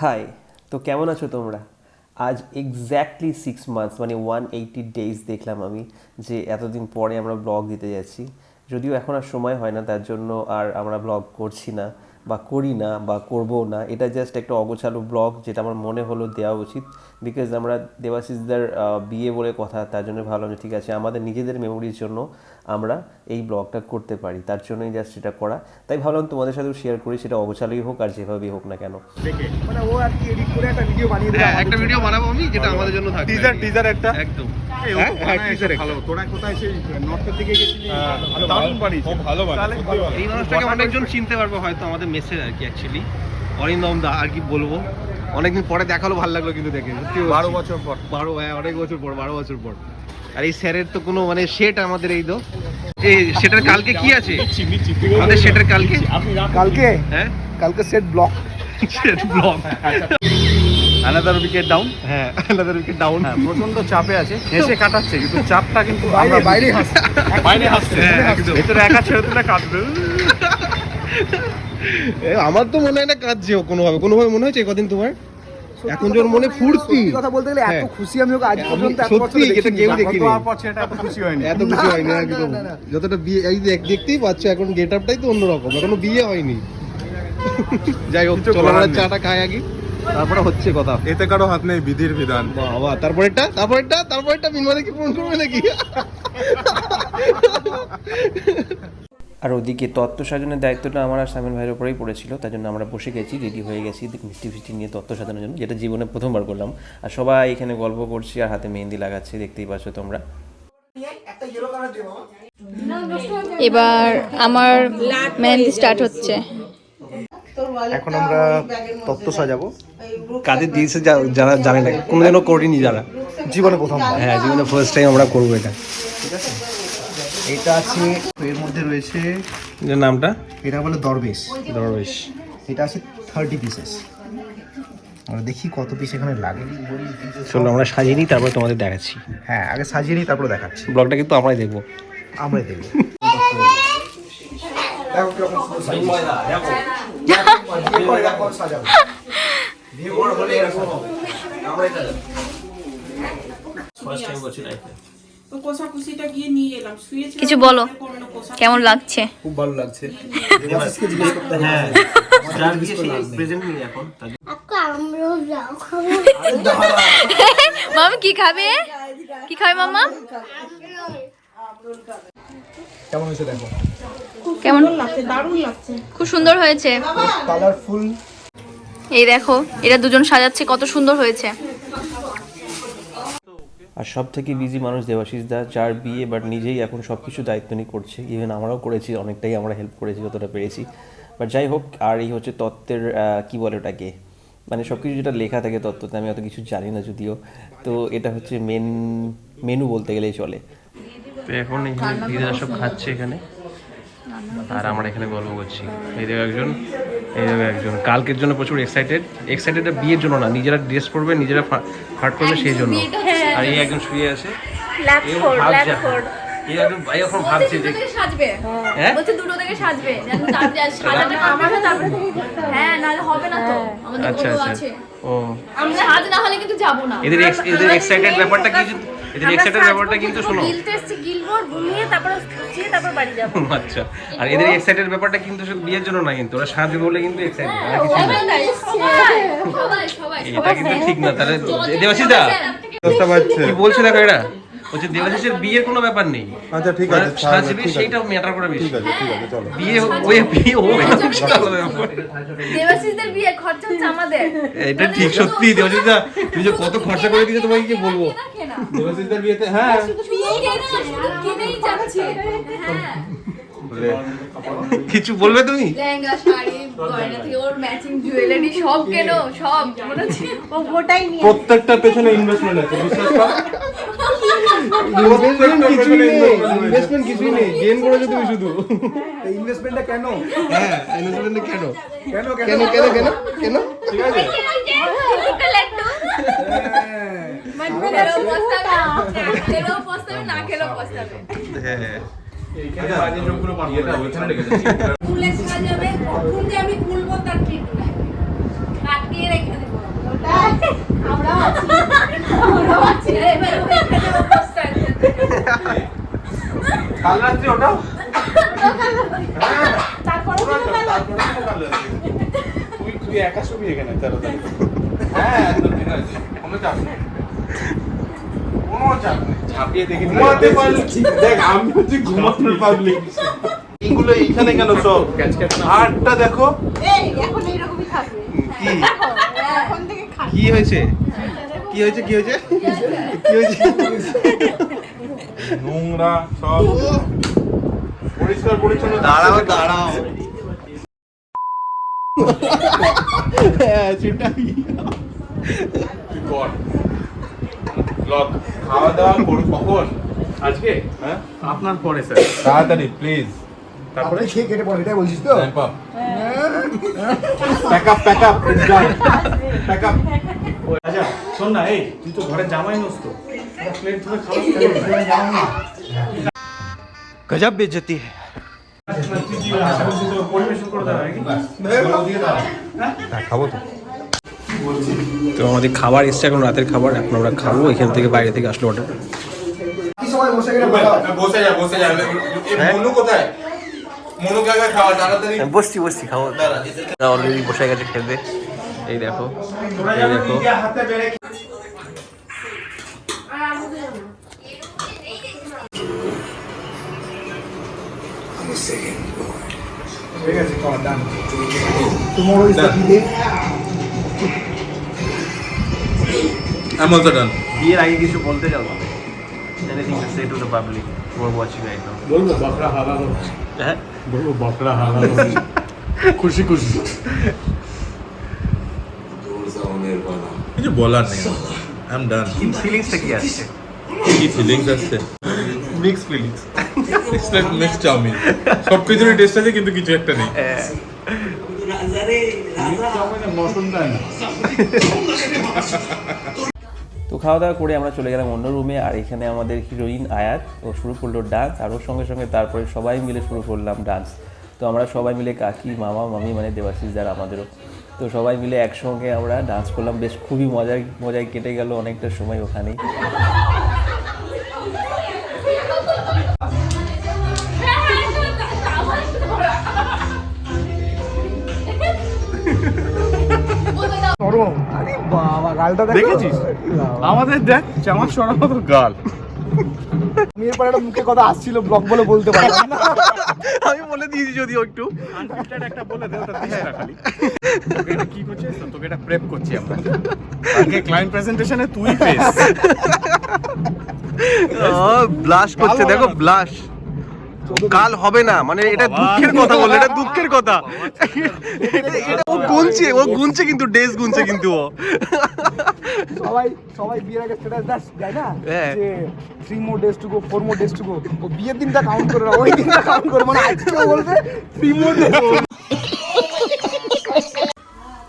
High তো কেমন আছো তোমরা? আজ এক্স্যাক্টলি সিক্স মান্থস মানে ওয়ান এইটি ডেজ দেখলাম আমি যে এতদিন পরে আমরা ব্লগ দিতে যাচ্ছি। যদিও এখন আর সময় হয় না, তার জন্য আর আমরা ব্লগ করছি না। বা করি না বা করব না এটা জাস্ট একটা অগোছালো ব্লগ যেটা আমার মনে হলো দেওয়া উচিত বিকজ আমরা দেবাশিসদার বিয়ে বলে কথা তার জন্য ভাবলাম যে ঠিক আছে আমাদের নিজেদের মেমোরির জন্য আমরা এই ব্লগটা করতে পারি তার জন্যই জাস্ট এটা করা। তাই ভাবলাম তোমাদের সাথেও শেয়ার করি সেটা অগোছালোই হোক আর যেভাবেই হোক না কেন। মানে ও আর কি এডিট করে একটা ভিডিও বানিয়ে দেবে হ্যাঁ একটা ভিডিও বানাবো আমি যেটা আমাদের জন্য থাকবে। টিজার টিজার একটা। একদম। হ্যাঁ, হ্যাঁ। ভালো। তোরা কোথায় সেই নর্থের দিকে গেছিলি? দারুণ বানিয়েছে ভালো এই মানুষটাকে অনেকজন চিনতে পারবে হয়তো আমাদের মেসেজ আর কি অ্যাকচুয়ালি অরিন্দম দা আর কি বলব? অনেকদিন পরে দেখাল ভালো লাগল কিন্তু দেখে সত্যি বারো বছর পর। বারো হ্যাঁ অনেক বছর পর বারো বছর পর। আর এই স্যারের তো কোনো মানে সেট আমাদের এই তো। এই সেটার কালকে কি আছে? আমাদের সেটের কালকে? কালকে? হ্যাঁ? কালকে set block set blog another wicket down হ্যাঁ। Wicket down হ্যাঁ প্রচণ্ড চাপে আছে। হেসে কাটাচ্ছে কিন্তু চাপটা কিন্তু আমরা বাইরে হাসছি। বাইরে হাসছে। হ্যাঁ। ভেতরে একা ছেড়ে দিলে কাটবে। আমার তো মনে হয় না কাঁদছে ও কোনোভাবে। কোনোভাবে মনে হয়েছে কদিন তোমার? এখন যখন মনে ফুর্তি। কথা বলতে গেলে এত হ্যাঁ। খুশি আমি ওকে আজ পর্যন্ত এত সত্যি এটা কেউ দেখিনি। এত খুশি হয়নি। এত কিছু হয়নি না, একদম। যতটা বিয়ে এই দেখ- দেখতেই পাচ্ছ এখন গেট আপটাই তো অন্যরকম এখনও বিয়ে হয়নি। যাই হোক চলো আমরা চাটা খাই আগে। তারপরে হচ্ছে কথা। এতে কারও হাত নেই বিধির বিধান। বাবা তারপরেরটা? তারপরেরটা? তারপরেরটা মিনমাদে কি পূরণ করবে নাকি? আর ওদিকে তত্ত্ব সাজানোর দায়িত্বটা আমার আর সামিন ভাইয়ের উপরেই পড়েছিল তার জন্য আমরা বসে গেছি রেডি হয়ে গেছি মিষ্টি ফিষ্টি নিয়ে তত্ত্ব সাজানোর জন্য যেটা জীবনে প্রথমবার করলাম। আর সবাই এখানে গল্প করছি আর হাতে মেহেন্দি লাগাচ্ছে দেখতেই পাচ্ছ তোমরা। এবার আমার মেহেন্দি স্টার্ট হচ্ছে। এখন আমরা তত্ত্ব সাজাবো। কাদের দিয়েছে যারা জানে না কোনোদিনও করিনি যারা। জীবনে প্রথম হ্যাঁ জীবনে ফার্স্ট টাইম আমরা করব এটা। এটা আছে এর মধ্যে রয়েছে এটার নামটা? এটা বলে দরবেশ। দরবেশ। এটা আছে থার্টি পিসেস আমরা দেখি কত পিস এখানে লাগে। চলো আমরা সাজিয়ে নিই তারপরে তোমাদের দেখাচ্ছি। হ্যাঁ আগে সাজিয়ে নিই তারপরে দেখাচ্ছি। ব্লগটা কিন্তু আমরাই দেখব। আমরাই দেখব। তো কোষাকুষিটা গিয়ে নিয়ে এলাম। শুয়েছিলাম কিছু বলো কেমন লাগছে? খুব ভালো লাগছে। হ্যাঁ প্রেজেন্ট নেই এখন মাম কি খাবে? কি খাবে মামা? কেমন হয়েছে দেখো? কেমন? লাগছে দারুণ লাগছে। খুব সুন্দর হয়েছে। কালারফুল এই দেখো এরা দুজন সাজাচ্ছে কত সুন্দর হয়েছে। আর সব থেকে বিজি মানুষ দেবাশিস দা, যার বিয়ে বাট নিজেই এখন সব কিছু দায়িত্ব নিয়ে করছে। ইভেন আমরাও করেছি, অনেকটাই আমরা হেল্প করেছি, যতটা পেরেছি। বাট যাই হোক, আর এই হচ্ছে তত্ত্বের কি বলে ওটাকে? মানে সব কিছু যেটা লেখা থাকে তত্ত্বতে, আমি অত কিছু জানি না যদিও। তো এটা হচ্ছে মেন মেনু বলতে গেলেই চলে। তো এখন সব খাচ্ছে এখানে। আর আমরা এখানে গল্প করছি। এই দেখো একজন এই দেখো একজন। কালকের জন্য প্রচুর এক্সাইটেড এক্সাইটেড বিয়ের জন্য না নিজেরা ড্রেস পরবে নিজেরা ফাট করবে সেই জন্য। আর এই একজন শুয়ে আছে। হ্যাঁ? হ্যাঁ আচ্ছা আচ্ছা। এদের এক্সাইটেড ব্যাপারটা কি এদের এক্সাইটেড ব্যাপারটা কিন্তু শোনো। গিলতে এসছি গিলবো ঘুমিয়ে তারপরে শুয়ে তারপর বাড়ি যাব। আচ্ছা। আর এদের এক্সাইটের ব্যাপারটা কিন্তু শুধু বিয়ের জন্য না কিন্তু ওরা সাজবে বলে কিন্তু এক্সাইটেড আর কিছু না। সবাই সবাই এটা কিন্তু ঠিক না তাহলে দেবাশিস দা কি বলছে দেখো এরা? বলছে দেবাশিসের বিয়ের কোনো ব্যাপার নেই। আচ্ছা ঠিক মানে আছে সাজবে সেইটা ম্যাটার করে বেশি। ঠিক আছে ঠিক আছে চলো। বিয়ে ওই বিয়ে। দেবাশিসদের বিয়ে খরচা হচ্ছে আমাদের। এটা ঠিক সত্যি দেবাশিস দা তুমি যে কত খরচা করে দিয়েছ তোমাকে কি বলব? দেবাশিসদের বিয়েতে হ্যাঁ। কিনেই যাচ্ছে। হ্যাঁ কিছু বলবে তুমি? লেহেঙ্গা শাড়ি গয়না থেকে ওর ম্যাচিং জুয়েলারি সব কেনো সব। মনে হচ্ছে ও নিয়ে প্রত্যেকটার পেছনে ইনভেস্টমেন্ট আছে বিশ্বাস কর। ইনভেস্টমেন্ট কিছুই নেই। ইনভেস্টমেন্ট কিছুই নেই। গেইন করেছ তুমি শুধু। ইনভেস্টমেন্টটা কেন? হ্যাঁ ইনভেস্টমেন্টটা কেন? কেন কেন? কেন কেন কেন? ঠিক আছে। হ্যাঁ। আমরা আছি। আমরা আছি। কাল রাত্রি ওটাও তুই তুই একা ছবি এখানে তেরো তারিখ। হ্যাঁ একদম ঠিক আছে। কোনো চাপ নেই। কোনো চাপ নেই। ঝাঁপিয়ে দেখে ঘুমাতে পারলি। দেখ আমি হচ্ছে ঘুমানোর পাবলিক এইগুলো এইখানে কেন সব? আটটা দেখো। এই এখন এইরকমই থাকবে কি? এখন থেকে কি হয়েছে? কি হয়েছে? কি হয়েছে? কি হয়েছে? নোংরা সব। পরিষ্কার পরিচ্ছন্ন। দাঁড়াও দাঁড়াও। হ্যাঁ সেটাই। খাওয়া দাওয়া করো কখন? আজকে? হ্যাঁ। আপনার পরে স্যার। তাড়াতাড়ি প্লিজ তারপরে? খেয়ে কেটে পড়ে এটাই বলছিস তো? Pack up pack up pack up আচ্ছা শোন না এই তুই তো ঘরে জামাই নোস তো। গজব বেজতি খাব তো তো আমাদের খাবার এসছে এখন রাতের খাবার এখন আমরা খাব এখান থেকে বাইরে থেকে আসলো অর্ডার কি সময় বসে গেলে বলো বসে যা বসে যা কোথায় কাকা খাওয়া তাড়াতাড়ি বসছি বসছি খাব। অলরেডি বসে গেছে খেলতে এই দেখো এই দেখো। ঠিক আছে খাওয়া ডান তোমার ওই দিদি I'm also done. বিয়ের আগে কিছু বলতে যাব? Anything to say to the public who are watching right now বলব বকরা হচ্ছে হ্যাঁ? বলব বকরা হচ্ছে খুশি খুশি। কিছু বলার নেই। আই এম ডান ফিলিংসটা কি আসছে? কি ফিলিংস আসছে? Mix feelings it's like mix chowmein সব কিছুরই টেস্ট আছে কিন্তু কিছু একটা নেই। মটন তো খাওয়া দাওয়া করে আমরা চলে গেলাম অন্য রুমে আর এখানে আমাদের হিরোইন আয়াত ও শুরু করল ডান্স আর ওর সঙ্গে সঙ্গে তারপরে সবাই মিলে শুরু করলাম ডান্স তো আমরা সবাই মিলে কাকি মামা মামি মানে দেবাশিস যার আমাদেরও। তো সবাই মিলে একসঙ্গে আমরা ডান্স করলাম। বেশ খুবই মজায় মজায় কেটে গেল অনেকটা সময় ওখানেই। আরে বাবা গালটা দেখেছিস? আমাদের দেখ চামাক সরা মতো গাল। আমি এরপর একটা মুখে কথা আসছিল ব্লগ বলে বলতে পারলাম আমি বলে দিয়েছি যদিও একটু। আনফিল্টার্ড একটা বলে দে ওটা দিস না খালি। তোকে এটা কি করছিস তোকে এটা প্রেপ করছি আমরা। আগে ক্লায়েন্ট প্রেজেন্টেশনে তুই ফেস ব্লাশ করছে দেখো ব্লাশ কাল হবে না মানে এটা দুঃখের কথা বলল এটা দুঃখের কথা। এটা- ও গুনছে ও গুনছে কিন্তু ডেজ গুনছে কিন্তু ও। সবাই সবাই বিয়ের আগে স্ট্যাটাস দাস যায় না? হ্যাঁ। যে three more days to go four more days to go ও বিয়ের দিনটা কাউন্ট করে না ওই দিনটা কাউন্ট করে মানে আজকে বলবে থ্রি মোর ডেজ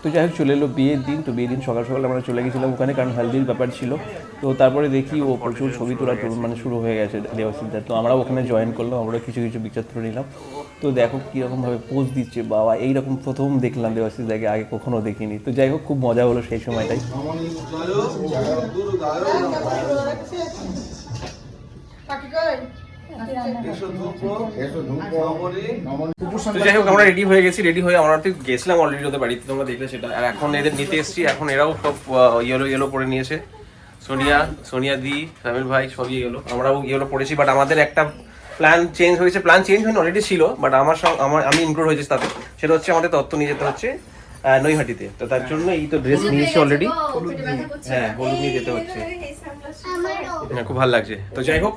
তো যাই হোক, চলে এলো বিয়ের দিন। তো বিয়ের দিন সকাল সকাল আমরা চলে গেছিলাম ওখানে, কারণ হালদির ব্যাপার ছিল। তো তারপরে দেখি ও প্রচুর ছবি তোলা মানে শুরু হয়ে গেছে দেওয়াসিদার তো আমরা ওখানে জয়েন করলাম আমরা কিছু কিছু পিকচার তুলে নিলাম। তো দেখো কীরকমভাবে পোজ দিচ্ছে, বাবা, এইরকম প্রথম দেখলাম দেওয়াসিদাকে আগে কখনো দেখিনি। তো যাই হোক, খুব মজা হলো সেই সময়টাই। তো যাই হোক আমরা রেডি হয়ে গেছি রেডি হয়ে আমরা তো গেছিলাম অলরেডি ওদের বাড়িতে তোমরা দেখলে সেটা। আর এখন এদের নিতে এসেছি এখন এরাও সব ইয়েলো ইয়েলো পরে নিয়েছে। সোনিয়া সোনিয়া দি সামিল ভাই সবই ইয়েলো আমরাও ইয়েলো পড়েছি বাট আমাদের একটা প্ল্যান চেঞ্জ হয়েছে। প্ল্যান চেঞ্জ হয়নি অলরেডি ছিল বাট আমার সঙ্গে আমার আমি ইনক্লুড হয়েছি তাতে। সেটা হচ্ছে আমাদের তত্ত্ব নিয়ে যেতে হচ্ছে নৈহাটিতে। তো তার জন্য এই তো ড্রেস নিয়েছি অলরেডি হ্যাঁ হলুদ নিয়ে যেতে হচ্ছে। হ্যাঁ খুব ভালো লাগছে। তো যাই হোক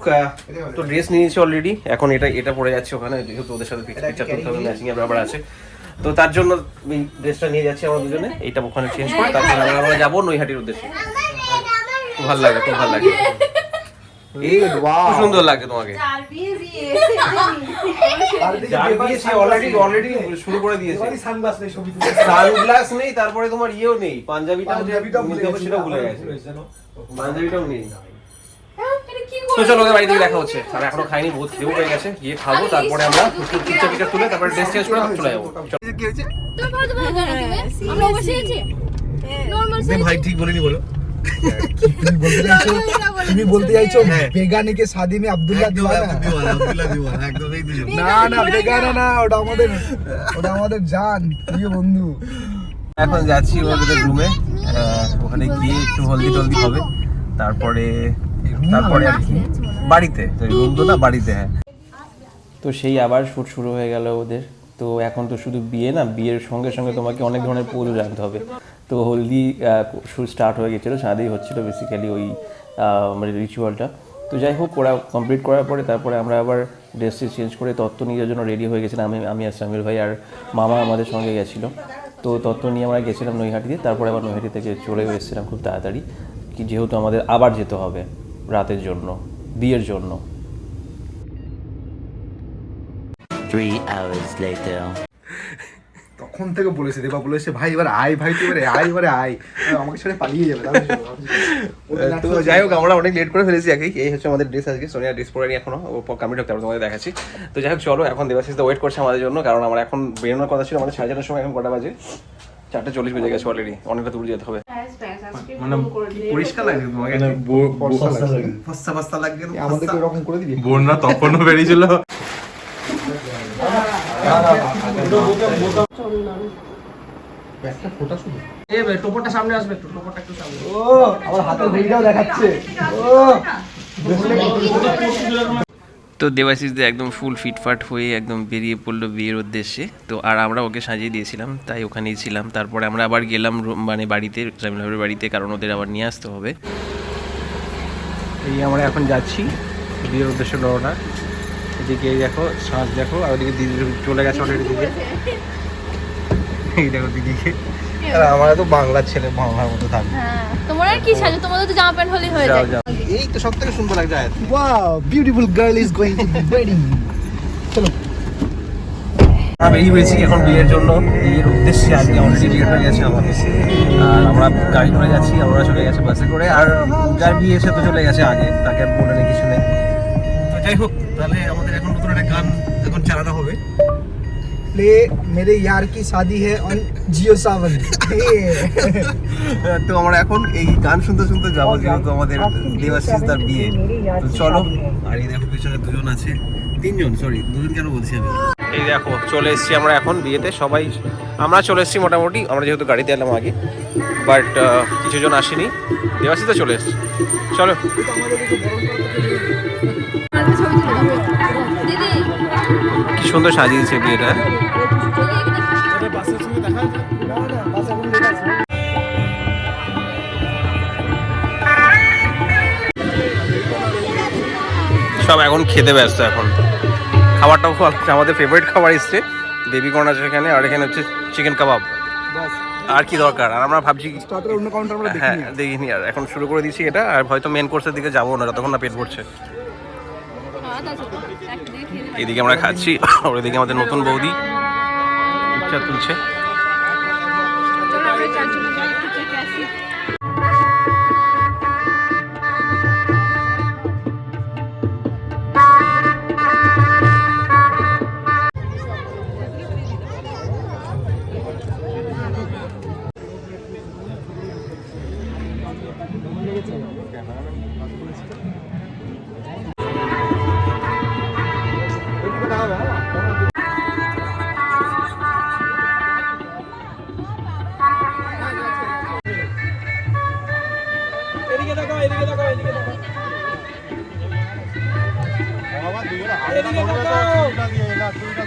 তো ড্রেস নিয়েছি অলরেডি এখন এটা এটা পরে যাচ্ছে ওখানে যেহেতু ওদের সাথে পিকচার তুলতে হবে ম্যাচিং এর ব্যাপার আছে। তো তার জন্য এই ড্রেসটা নিয়ে যাচ্ছি আমার দুজনে। এইটা ওখানে চেঞ্জ করে তারপরে আমরা আমরা যাব নৈহাটির উদ্দেশ্যে। খুব ভালো লাগে খুব ভালো লাগে। খুব সুন্দর লাগে তোমাকে অলরেডি অলরেডি শুরু করে দিয়েছে সানগ্লাস নেই তারপরে তোমার ইয়েও নেই পাঞ্জাবিটা সেটা ভুলে গেছে পাঞ্জাবিটাও নেই তো চলো ওদের বাড়ি থেকে দেখা হচ্ছে আর এখনও খাইনি বহুত খেয়েও হয়ে গেছে গিয়ে খাব তারপরে আমরা পিকচার পিকচার তুলে তারপরে ড্রেস চেঞ্জ করে চলে যাব ভাই ঠিক বলিনি বলো তুমি বলতে চাইছো তুমি বলতে চাইছো বেগানিকে শাদি মে আব্দুল্লাহ দিওয়ানা না না বেগানা না ওটা আমাদের ওটা আমাদের জান প্রিয় বন্ধু। এখন যাচ্ছি ওদের রুমে ওখানে গিয়ে একটু হলদি টলদি হবে। তারপরে তারপরে আর কি। বাড়িতে রুম তো না বাড়িতে হ্যাঁ। তো সেই আবার শ্যুট শুরু হয়ে গেল ওদের। তো এখন তো শুধু বিয়ে না বিয়ের সঙ্গে সঙ্গে তোমাকে অনেক ধরনের পুজো জানতে হবে। তো হলদি শুট স্টার্ট হয়ে গেছিল সাঁদেই হচ্ছিল বেসিক্যালি ওই মানে রিচুয়ালটা তো যাই হোক, ওরা কমপ্লিট করার পরে তারপরে আমরা আবার ড্রেসটি চেঞ্জ করে তত্ত্ব নিজের জন্য রেডি হয়ে গেছিলাম। আমি আমি আর সামির ভাই আর মামা আমাদের সঙ্গে গেছিল। তো তত্ত্ব নিয়ে আমরা গেছিলাম নৈহাটিতে, তারপরে আবার নৈহাটি থেকে চলেও এসেছিলাম খুব তাড়াতাড়ি। কি যেহেতু আমাদের আবার যেতে হবে রাতের জন্য, বিয়ের জন্য। Three hours later. তখন থেকে বলেছে দেবা বলেছে ভাই এবার আয় ভাই তুই এবারে আয় এবারে আয় আমাকে ছেড়ে পালিয়ে যাবে তো যাই হোক আমরা অনেক লেট করে ফেলেছি আগে এই হচ্ছে আমাদের ড্রেস আজকে সোনিয়া ড্রেস পরে নি এখনও ও কমপ্লিট হোক তারপর তোমাদের দেখাচ্ছি তো যাই হোক চলো এখন দেবাশিস ওয়েট করছে আমাদের জন্য কারণ আমার এখন বেরোনোর কথা ছিল আমাদের সাড়ে চারটার সময় এখন কটা বাজে চারটে চল্লিশ বেজে গেছে অলরেডি অনেকটা দূর যেতে হবে মানে পরিষ্কার লাগছে তোমাকে এরকম করে দিবি বন্যা তখনও বেরিয়েছিল টোপরটা সামনে আসবে একটু টোপরটা একটু সামনে। ও আমার হাতের ঘড়িটাও দেখাচ্ছে। ও তো দেবাশিসদের একদম ফুল ফিটফাট হয়ে একদম বেরিয়ে পড়ল বিয়ের উদ্দেশ্যে। তো আর আমরা ওকে সাজিয়ে দিয়েছিলাম তাই ওখানেই ছিলাম। তারপরে আমরা আবার গেলাম মানে বাড়িতে জামিল বাড়িতে কারণ ওদের আবার নিয়ে আসতে হবে। এই আমরা এখন যাচ্ছি। বিয়ের উদ্দেশ্যে রওনা এই দেখো সাজ দেখো আর ওদিকে দিদি চলে গেছে অনেক দিকে। এই দেখো দিদিকে। আর আমরা তো বাংলার ছেলে বাংলার মতো থাকবে। হ্যাঁ তোমার আর কি সাজে? তোমাদের তো জামা প্যান্ট হলেই হয়ে যায়। যাও এই তো সব থেকে সুন্দর লাগছে Ayat. Wow beautiful girl is going to be wedding চলো। আমরা বেরিয়ে পড়েছি এখন বিয়ের জন্য। বিয়ের উদ্দেশ্যে আজকে অলরেডি লেট হয়ে গেছে আমাদের। আর আমরা গাড়ি করে যাচ্ছি আমরা চলে গেছে বাসে করে। আর যার বিয়ে এসে তো চলে গেছে আগে তাকে আর বলে নেই কিছু নেই। তো যাই হোক তাহলে আমাদের এখন নতুন একটা গান এখন চালানো হবে। প্লে মেরে ইয়ার কি শাদি হে অন জিও সাবন। তো আমরা এখন এই গান শুনতে শুনতে যাব যেহেতু আমাদের দেবাশিস তার বিয়ে। তো চলো আর এই দেখো পিছনে দুজন আছে। তিনজন সরি দুজন কেন বলছি আমি? এই দেখো চলে এসেছি আমরা এখন বিয়েতে সবাই আমরা চলে এসেছি মোটামুটি আমরা যেহেতু গাড়িতে এলাম আগে বাট কিছুজন আসেনি। দেবাশিস চলে এসছি। চলো। সুন্দর সাজিয়েছে বিয়েটা সব এখন খেতে ব্যস্ত এখন। খাবারটাও। আমাদের ফেভারিট খাবার এসছে বেবি কর্ন আছে এখানে আর এখানে হচ্ছে চিকেন কাবাব আর কি দরকার? আর আমরা ভাবছি স্টার্টার অন্য কাউন্টার আমরা হ্যাঁ দেখিনি দেখিনি আর। এখন শুরু করে দিয়েছি এটা আর হয়তো মেন কোর্সের দিকে যাব না যতক্ষণ না পেট ভরছে। এদিকে আমরা খাচ্ছি আর ওদিকে আমাদের নতুন বৌদি। পিকচার তুলছে।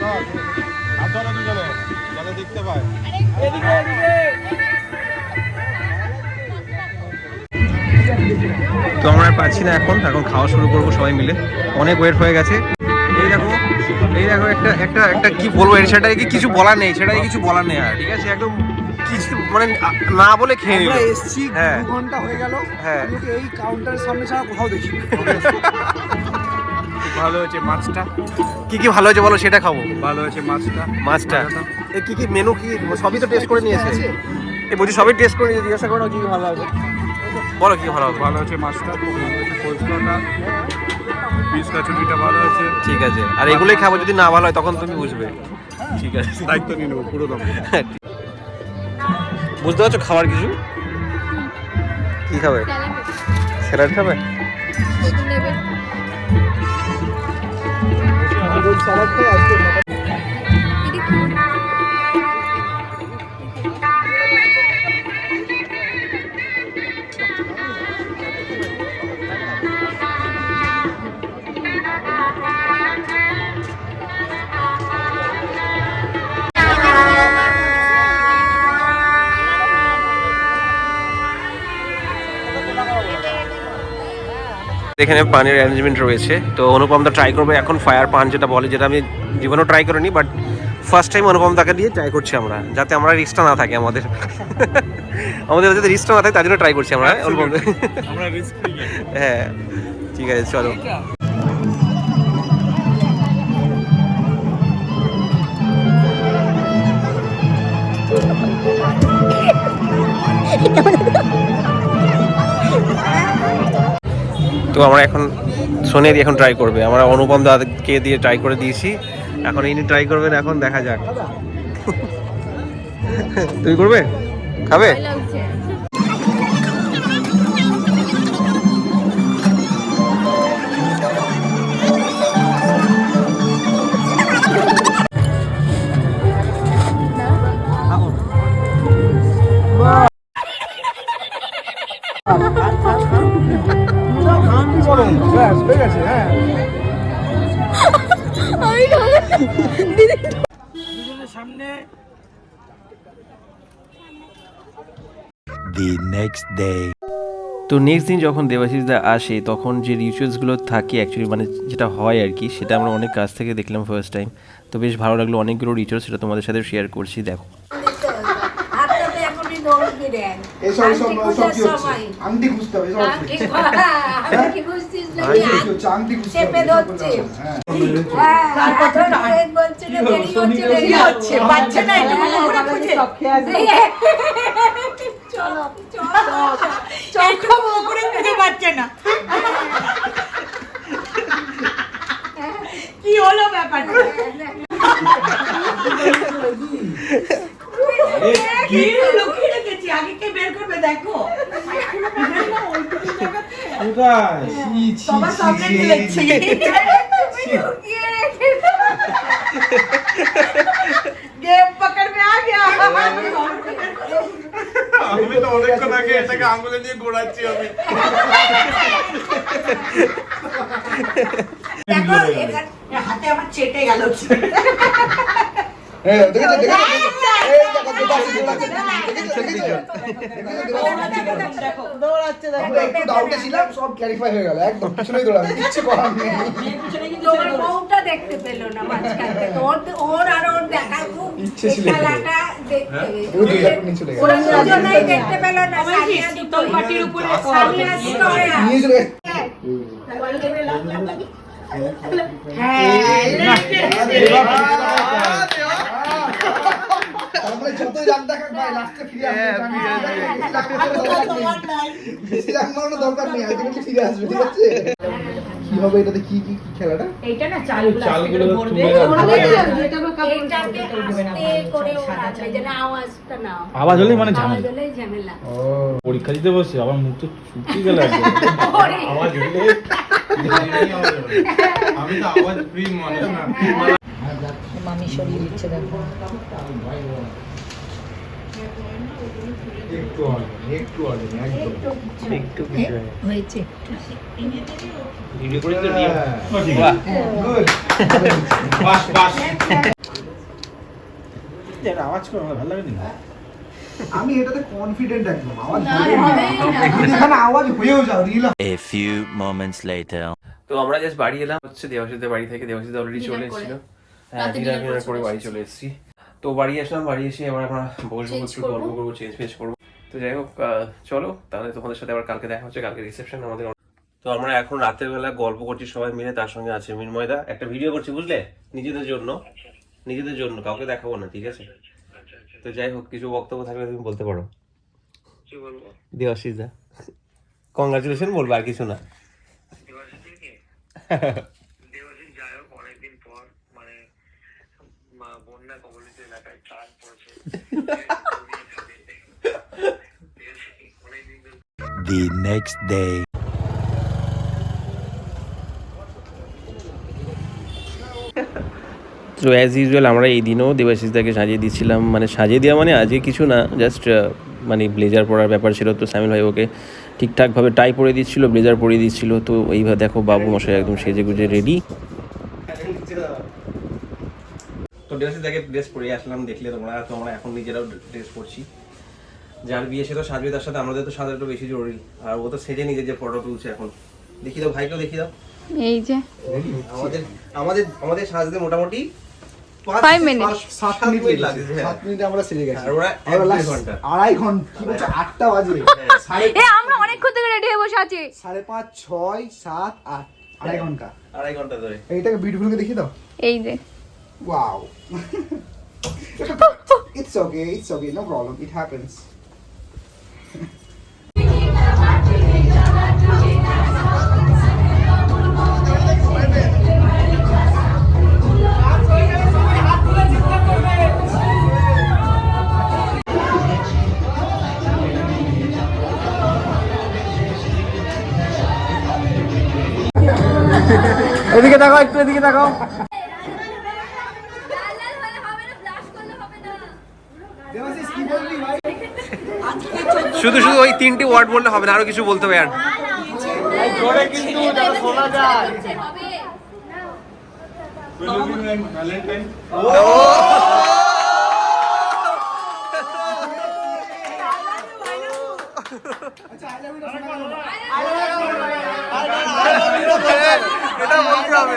ধর। দুজনে যাতে দেখতে পায়। তো আমরা আর পাচ্ছি না এখন এখন খাওয়া শুরু করব সবাই মিলে। অনেক ওয়েট হয়ে গেছে। এই দেখো এই দেখো একটা একটা একটা কি বলব কি কিছু বলার নেই সেটাকে কিছু বলার নেই আর ঠিক আছে? একদম কিছু মানে না বলে খেয়ে নিল। এসছি হ্যাঁ। দু ঘণ্টা হয়ে গেল। হ্যাঁ। এই কাউন্টারের সামনে ছাড়া কোথাও দেখিনি। ভালো হয়েছে মাছটা? কি কি ভালো হয়েছে বলো সেটা খাব। ভালো হয়েছে মাছটা। মাছটা। এ কি কি মেনু কি? সবই তো টেস্ট করে নিয়েছে। এই বলছি সবই টেস্ট করে নিয়েছে জিজ্ঞাসা করো কি ভালো হবে। বলো কি ভালো হবে। ভালো হয়েছে মাছটা পোস্তটা। পিস কাচুরিটা ভালো হয়েছে। ঠিক আছে। আর এগুলোই খাব যদি না ভালো হয় তখন তুমি বুঝবে। ঠিক আছে। দায়িত্ব নিয়ে নেব পুরো দাম। বুঝতে পারছ খাবার কিছু? কি খাবে? স্যালাড। খাবে? একটু নেবে সালাদটা আজকে এটা এখানে পানির অ্যারেঞ্জমেন্ট রয়েছে। তো অনুপম দা ট্রাই করবে এখন ফায়ার পান যেটা বলে যেটা আমি জীবনেও ট্রাই করিনি বাট ফার্স্ট টাইম অনুপম দাকে দিয়ে ট্রাই করছি আমরা যাতে আমরা রিস্কটা না থাকে আমাদের। আমাদের যাতে রিস্কটা না থাকে তার জন্য ট্রাই করছি আমরা অনুপম হ্যাঁ ঠিক আছে চলো। আমরা এখন সোনিয়া দিয়ে এখন ট্রাই করবে। আমরা অনুপম দাদাকে দিয়ে ট্রাই করে দিয়েছি। এখন ইনি ট্রাই করবেন, এখন দেখা যাক। তুই করবে? খাবে? Day. তো নেক্সট দিন যখন দেবাশিস দা আসে তখন যে রিচুয়ালসগুলো থাকে অ্যাকচুয়ালি মানে যেটা হয় আর কি সেটা আমরা অনেক কাছ থেকে দেখলাম ফার্স্ট টাইম তো বেশ ভালো লাগল অনেকগুলো রিচুয়াল সেটা তোমাদের সাথে শেয়ার করছি দেখো। ঘুরে খুঁজে পাচ্ছে না। কি হলো ব্যাপারটা? লুকিয়ে রেখেছি আগে কে বের করবে দেখো। কোথায়? বউটা দেখতে পেল না মাঝখান ওর আর ওর দেখার খুব ইচ্ছে ছিল। দেখতে পেল না সানিয়া উপরে সানিয়া বেশি রাগ মারানোর দরকার নেই ফিরে আসবে ঠিক আছে? কি হবে এটাতে কি কি খেলাটা? এইটা না চালগুলো চালগুলো ভরবে। তুলে রাখবে। এইটাকে আস্তে করে ওড়াবে যেন আওয়াজটা না আওয়াজ হলেই মানে আওয়াজ ঝামেলা হলেই ঝামেলা। ও। পরীক্ষা দিতে বসে আবার মুখ তো শুকিয়ে গেল আওয়াজ হলে আমি তো আওয়াজ ফ্রি মানুষ না। মামি সরিয়ে দিচ্ছে দেখো। একটু হবে একটু একটু হয়েছে ভিডিও করে তো গুড বাস বাস। আওয়াজ করো ভালো লাগে না আমি এটাতে কনফিডেন্ট একদম আওয়াজ এখানে আওয়াজ হয়েও যাও reel. A few moments later. তো আমরা জাস্ট বাড়ি এলাম হচ্ছে দেবাশিসদের বাড়ি থেকে দেবাশিস অলরেডি চলে। এসেছিল। হ্যাঁ করে বাড়ি চলে এসেছি। তো বাড়ি আসলাম বাড়ি এসে এবার আমরা বসবো Change একটু গল্প করব চেঞ্জ ফেঞ্জ করব। তো যাই হোক চলো তাহলে তোমাদের সাথে আবার কালকে দেখা হচ্ছে কালকে রিসেপশন আমাদের তো আমরা এখন রাতের বেলা গল্প করছি সবাই মিলে তার সঙ্গে আছে মিনময়দা একটা ভিডিও করছি বুঝলে? নিজেদের জন্য। নিজেদের জন্য কাউকে দেখাবো না ঠিক আছে? তো যাই হোক কিছু বক্তব্য থাকলে তুমি বলতে পারো। দেবাশিস দা। কংগ্রাচুলেশন বলব আর কিছু না দেবাশিস যাই হোক অনেকদিন পর মানে মা বন্যা কবলিত এলাকায় ত্রাণ পড়েছে অনেকদিন ধরে The next day. তো অ্যাজ ইউজুয়াল আমরা এই দিনও দেবাশিসদাকে সাজিয়ে দিচ্ছিলাম। মানে সাজিয়ে দেওয়া মানে আজকে কিছু না জাস্ট মানে ব্লেজার পরার ব্যাপার ছিল তো সামিল ভাই ওকে ঠিকঠাকভাবে টাই পরে দিচ্ছিল, ব্লেজার পরিয়ে দিচ্ছিল। তো এইভাবে দেখো বাবু মশাই একদম সেজে গুজে রেডি তো দেবাশিসদাকে ড্রেস পরে আসলাম দেখলে তোমরা তো আমরা এখন নিজেরাও ড্রেস পরছি। যার বিয়ে সে তো সাজবে তার সাথে আমাদের তো সাজাটা বেশি জরুরি। আর ও তো সেজে নিজে যে ফটো তুলছে এখন। দেখি দাও ভাইকেও দেখি দাও। এই যে। আমাদের আমাদের আমাদের সাজতে মোটামুটি হ্যাঁ। আমরা সেরে গেছি। আর ওরা এক আমরা দুই last ঘণ্টা। আড়াই ঘণ্টা কি বলছো আটটা বাজে? সাড়ে এ আমরা অনেকক্ষণ থেকে রেডি হয়ে বসে আছি। সাড়ে পাঁচ ছয় সাত আট। আড়াই ঘণ্টা। আড়াই ঘণ্টা ধরে। এইটাকে বিউটিফুলকে দেখি দাও। এই যে। wow it's okay it's okay no problem it happens এদিকে তাকাও একটু এদিকে তাকাও শুধু শুধু ওই তিনটি ওয়ার্ড বললে হবে না, আরও কিছু বলতে হবে আর Will you be my Valentine? এটা বলতে হবে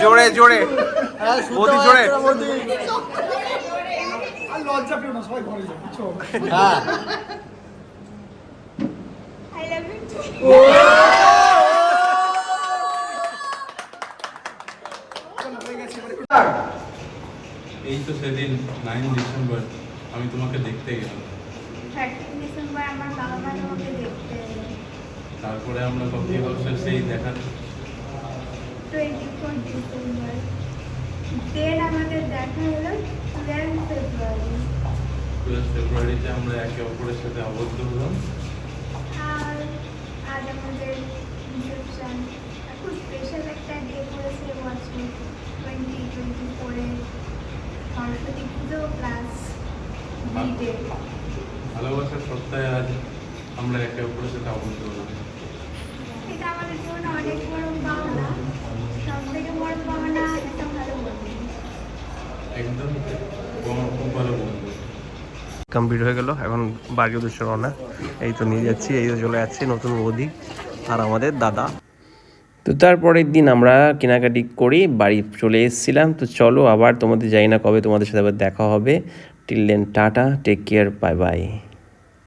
জোরে জোরে। বৌদি জোরে। লজ্জা পেও না সবাই ঘরে যাও বুঝছ এই তো সেদিন নাইন ডিসেম্বর আমি তোমাকে দেখতে গেলাম। থার্টিন ডিসেম্বর আমার বাবা মা তোমাকে দেখতে তারপরে আমরা কফি হাউসে সেই দেখা টোয়েন্টি ফোর ডিসেম্বর দেন আমাদের দেখা হলো টুয়েলভ ফেব্রুয়ারি টুয়েলভ ফেব্রুয়ারিতে আমরা একে অপরের সাথে আবদ্ধ হলাম। আর আজ আমাদের রিসেপশন খুব স্পেশাল একটা ডে পড়েছে বছর টোয়েন্টি টোয়েন্টি ফোরে সরস্বতী পুজো প্লাস ডে ভালোবাসার সপ্তাহে আজ আমরা একে অপরের সাথে আবদ্ধ হলাম। এটা আমাদের জন্য অনেক বড় পাওনা। সব থেকে বড় পাওনা একটা ভালো বন্ধু একদম খুব ভালো বন্ধু কমপ্লিট হয়ে গেল এখন বাড়ির উদ্দেশ্যে রওনা। এই তো নিয়ে যাচ্ছি এই তো চলে যাচ্ছি নতুন বৌদি আর আমাদের দাদা। তো তারপরের দিন আমরা কেনাকাটি করি বাড়ি চলে এসেছিলাম। তো চলো আবার তোমাদের জানি না কবে তোমাদের সাথে আবার দেখা হবে। Till then tata take care bye bye